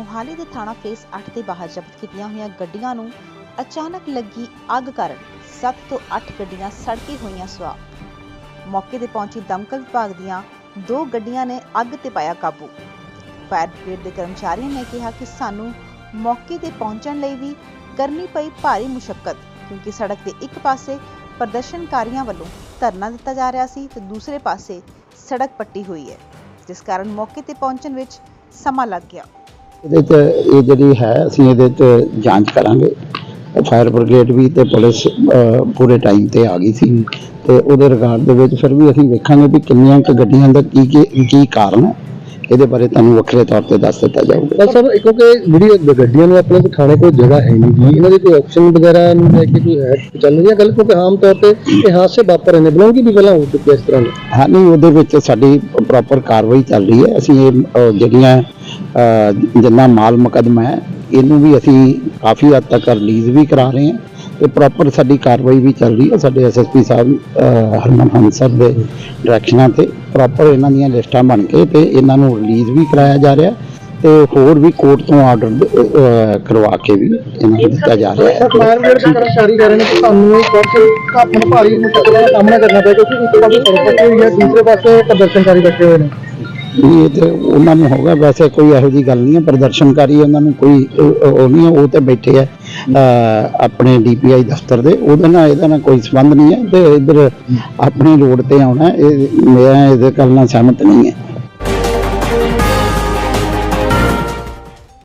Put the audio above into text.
ਮੋਹਾਲੀ ਦੇ ਥਾਣਾ ਫੇਸ 8 ਦੇ ਬਾਹਰ ਜ਼ਬਤ ਕੀਤੀਆਂ ਹੋਈਆਂ ਗੱਡੀਆਂ ਨੂੰ ਅਚਾਨਕ ਲੱਗੀ ਅੱਗ ਕਾਰਨ 7 ਤੋਂ 8 ਗੱਡੀਆਂ ਸੜ ਕੇ ਹੋਈਆਂ ਸੁਆਹ। ਮੌਕੇ ਤੇ ਪਹੁੰਚੀ ਦਮਕਲ ਵਿਭਾਗ ਦੀਆਂ ਦੋ ਗੱਡੀਆਂ ਨੇ ਅੱਗ ਤੇ ਪਾਇਆ ਕਾਬੂ। ਫਾਇਰ ਬ੍ਰਿਗੇਡ ਦੇ ਕਰਮਚਾਰੀਆਂ ਨੇ ਕਿਹਾ ਕਿ ਸਾਨੂੰ ਮੌਕੇ ਤੇ ਪਹੁੰਚਣ ਲਈ ਵੀ ਕਰਨੀ ਪਈ ਭਾਰੀ ਮੁਸ਼ਕਲ ਕਿਉਂਕਿ ਸੜਕ ਦੇ ਇੱਕ ਪਾਸੇ ਪ੍ਰਦਰਸ਼ਨਕਾਰੀਆਂ ਵੱਲੋਂ ਧਰਨਾ ਦਿੱਤਾ ਜਾ ਰਿਹਾ ਸੀ ਤੇ ਦੂਸਰੇ ਪਾਸੇ ਸੜਕ ਪੱਟੀ ਹੋਈ ਹੈ, ਜਿਸ ਕਾਰਨ ਮੌਕੇ ਤੇ ਪਹੁੰਚਣ ਵਿੱਚ ਸਮਾਂ ਲੱਗ ਗਿਆ। ਇਹਦੇ ਤੇ ਇਹ ਜਿਹੜੀ ਹੈ ਅਸੀਂ ਇਹਦੇ ਤੇ ਜਾਂਚ ਕਰਾਂਗੇ। ਫਾਇਰ ਬ੍ਰਿਗੇਡ ਵੀ ਤੇ ਪੁਲਿਸ ਪੂਰੇ ਟਾਈਮ ਤੇ ਆ ਗਈ ਸੀ। ਤੇ ਉਹਦੇ ਰਿਗਾਰਡ ਦੇ ਵਿੱਚ ਫਿਰ ਵੀ ਅਸੀਂ ਵੇਖਾਂਗੇ ਵੀ ਕਿੰਨੀਆਂ ਕੁ ਗੱਡੀਆਂ ਦਾ ਕੀ ਕੀ ਕੀ ਕਾਰਨ ਹੈ। ਇਹਦੇ ਬਾਰੇ ਤੁਹਾਨੂੰ ਵੱਖਰੇ ਤੌਰ ਤੇ ਦੱਸ ਦਿੱਤਾ ਜਾਊਗਾ। ਸਰ ਕਿਉਂਕਿ ਜਿਹੜੀ ਗੱਡੀਆਂ ਨੂੰ ਆਪਣੇ ਕੋਲ ਥਾਣੇ ਕੋਈ ਜਗ੍ਹਾ ਹੈ ਨਹੀਂ ਜੀ। ਇਹਨਾਂ ਦੀ ਕੋਈ ਆਪਸ਼ਨ ਵਗੈਰਾ ਨੂੰ ਲੈ ਕੇ ਕੋਈ ਹੈ ਚੱਲ ਰਹੀਆਂ ਗੱਲ? ਕਿਉਂਕਿ ਆਮ ਤੌਰ ਤੇ ਇਹ ਹਾਦਸੇ ਵਾਪਰ ਰਹੇ ਨੇ। ਬਲੌਂਗੀ ਵੀ ਪਹਿਲਾਂ ਹੋ ਚੁੱਕੇ ਇਸ ਤਰ੍ਹਾਂ ਦੇ ਹਾਂ ਨਹੀਂ ਉਹਦੇ ਵਿੱਚ ਸਾਡੀ ਪ੍ਰੋਪਰ ਕਾਰਵਾਈ ਚੱਲ ਰਹੀ ਹੈ। ਅਸੀਂ ਇਹ ਜਿਹੜੀਆਂ ਜਿੰਨਾ ਮਾਲ ਮੁਕੱਦਮਾ ਹੈ, ਇਹਨੂੰ ਵੀ ਅਸੀਂ ਕਾਫੀ ਹੱਦ ਤੱਕ ਰਿਲੀਜ਼ ਵੀ ਕਰਾ ਰਹੇ ਹਾਂ ਤੇ ਪ੍ਰੋਪਰ ਸਾਡੀ ਕਾਰਵਾਈ ਵੀ ਚੱਲ ਰਹੀ ਹੈ। ਸਾਡੇ ਐਸਐਸਪੀ ਸਾਹਿਬ ਹਰਮਨ ਹੰਸਰ ਦੇ ਡਾਇਰੈਕਸ਼ਨਾਂ ਤੇ ਪ੍ਰੋਪਰ ਇਹਨਾਂ ਦੀਆਂ ਲਿਸਟਾਂ ਬਣ ਕੇ ਤੇ ਇਹਨਾਂ ਨੂੰ ਰਿਲੀਜ਼ ਵੀ ਕਰਾਇਆ ਜਾ ਰਿਹਾ ਤੇ ਹੋਰ ਵੀ ਕੋਰਟ ਤੋਂ ਆਰਡਰ ਕਰਵਾ ਕੇ ਵੀ ਇਹਨਾਂ ਨੂੰ ਦਿੱਤਾ ਜਾ ਰਿਹਾ ਹੈ। ਫਾਇਰ ਦੇ ਕਰਮਚਾਰੀ ਕਹਿ ਰਹੇ ਨੇ ਕਿ ਸਾਨੂੰ ਇਹ ਕੁਝ ਕਾਪਣ ਭਾਰੀ ਮੁਸ਼ਕਲਾਂ ਦਾ ਸਾਹਮਣਾ ਕਰਨਾ ਪਿਆ ਕਿਉਂਕਿ ਇੱਕ ਪਾਸੇ ਸੜਕ ਹੋਈ ਹੈ, ਦੂਸਰੇ ਪਾਸੇ ਪ੍ਰਦਰਸ਼ਨਕਾਰੀ ਬੈਠੇ ਹੋਏ ਨੇ। ਵੀ ਇਹ ਤੇ ਉਹਨਾਂ ਨੂੰ ਹੋਗਾ ਵੈਸੇ ਕੋਈ ਇਹੋ ਜੀ ਗੱਲ ਨਹੀਂ ਹੈ ਪ੍ਰਦਰਸ਼ਨਕਾਰੀ ਉਹਨਾਂ ਨੂੰ ਕੋਈ ਉਹ ਨਹੀਂ ਹੈ ਉਹ ਤੇ ਬੈਠੇ ਆ ਅਹ, ਆਪਣੇ ਡੀਪੀਆਈ ਦਫ਼ਤਰ ਦੇ ਉਹਦੇ ਨਾਲ ਇਹਦਾ ਨਾਲ ਕੋਈ ਸੰਬੰਧ ਨਹੀਂ ਹੈ ਤੇ ਇਧਰ ਆਪਣੀ ਰੋਡ ਤੇ ਆਉਣਾ ਇਹ ਮੈਂ ਇਹਦੇ ਗੱਲ ਨਾਲ ਸਹਿਮਤ ਨਹੀਂ ਹੈ।